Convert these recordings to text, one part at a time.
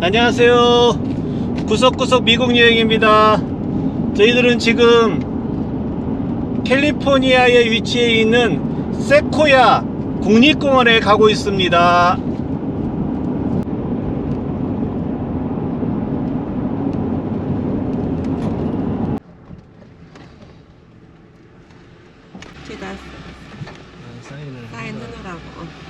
안녕하세요. 구석구석 미국 여행입니다. 저희들은 지금 캘리포니아에 위치해 있는 세코야 국립공원에 가고 있습니다. 뒤다 사인 해놓으라고 어.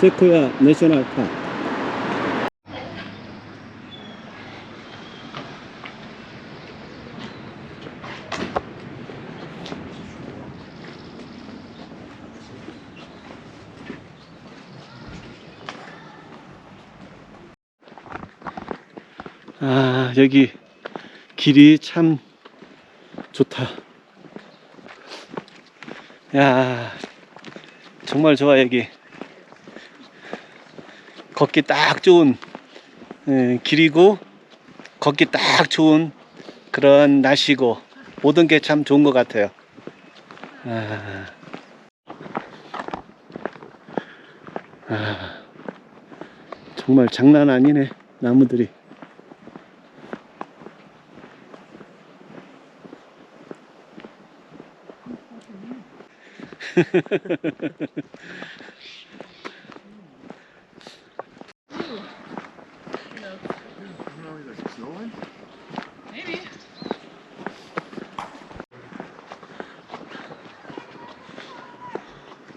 세코야 내셔널 파크. 아, 여기 길이 참 좋다. 야, 정말 좋아, 여기. 걷기 딱 좋은 예, 길이고 걷기 딱 좋은 그런 날씨고 모든 게 참 좋은 것 같아요. 아, 아, 정말 장난 아니네 나무들이.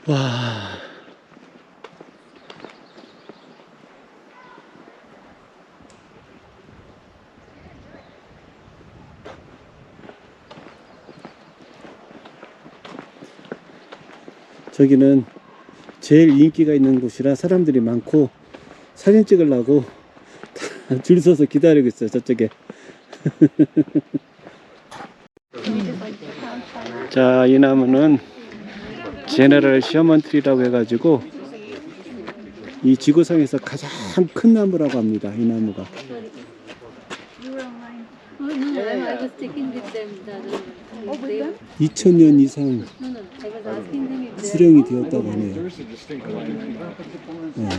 와. 저기는 제일 인기가 있는 곳이라 사람들이 많고 사진 찍으려고 다 줄 서서 기다리고 있어요 저쪽에 자 이 나무는 제너럴 셔먼트리라고 해가지고 이 지구상에서 가장 큰 나무라고 합니다 이 나무가 Oh, no, I was checking with them. The, oh, with them? 2000년 이상 수령이 되었다고 하네요. 네.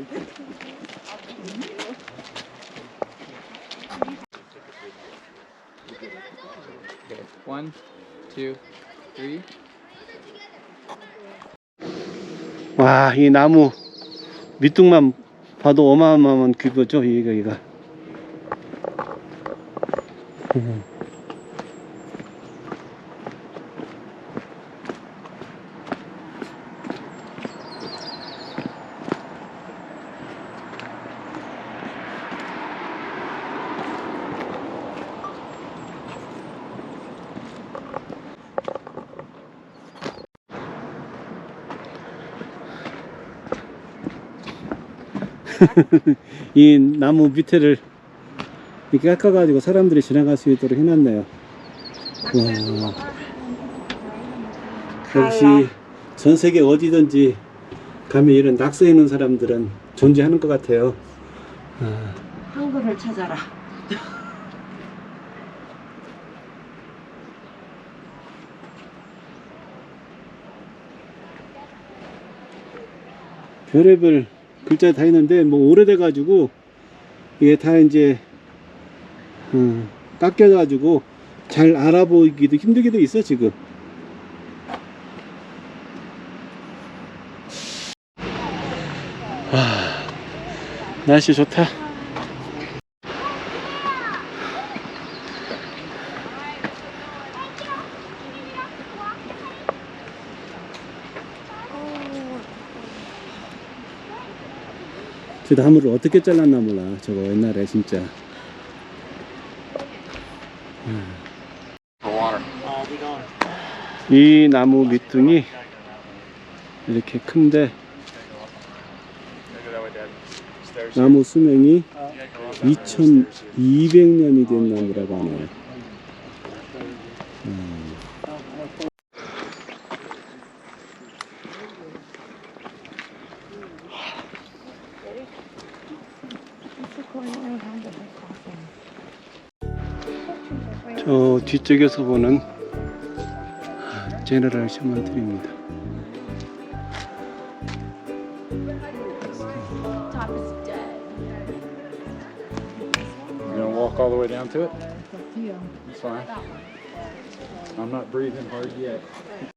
Okay, one, two, three. 와, 이 나무 밑둥만 봐도 어마어마한 규모죠, 이거, 이거. 음. 이 나무 밑에를 이렇게 깎아가지고 사람들이 지나갈 수 있도록 해놨네요. 와. 역시 전 세계 어디든지 가면 이런 낙서 있는 사람들은 존재하는 것 같아요. 아, 한글을 찾아라 별의별 글자 다 있는데 뭐 오래돼 가지고 이게 다 이제 음, 깎여 가지고 잘 알아보기도 힘들기도 있어 지금. 와 날씨 좋다. 저 나무를 어떻게 잘랐나 몰라. 저거 옛날에 진짜. 이 나무 밑둥이 이렇게 큰데 나무 수명이 2200년이 된 나무라고 하네요. 저 뒤쪽에서 보는 제너럴 시먼트리입니다. You gonna walk all the way down to it? It's fine. I'm not breathing hard yet.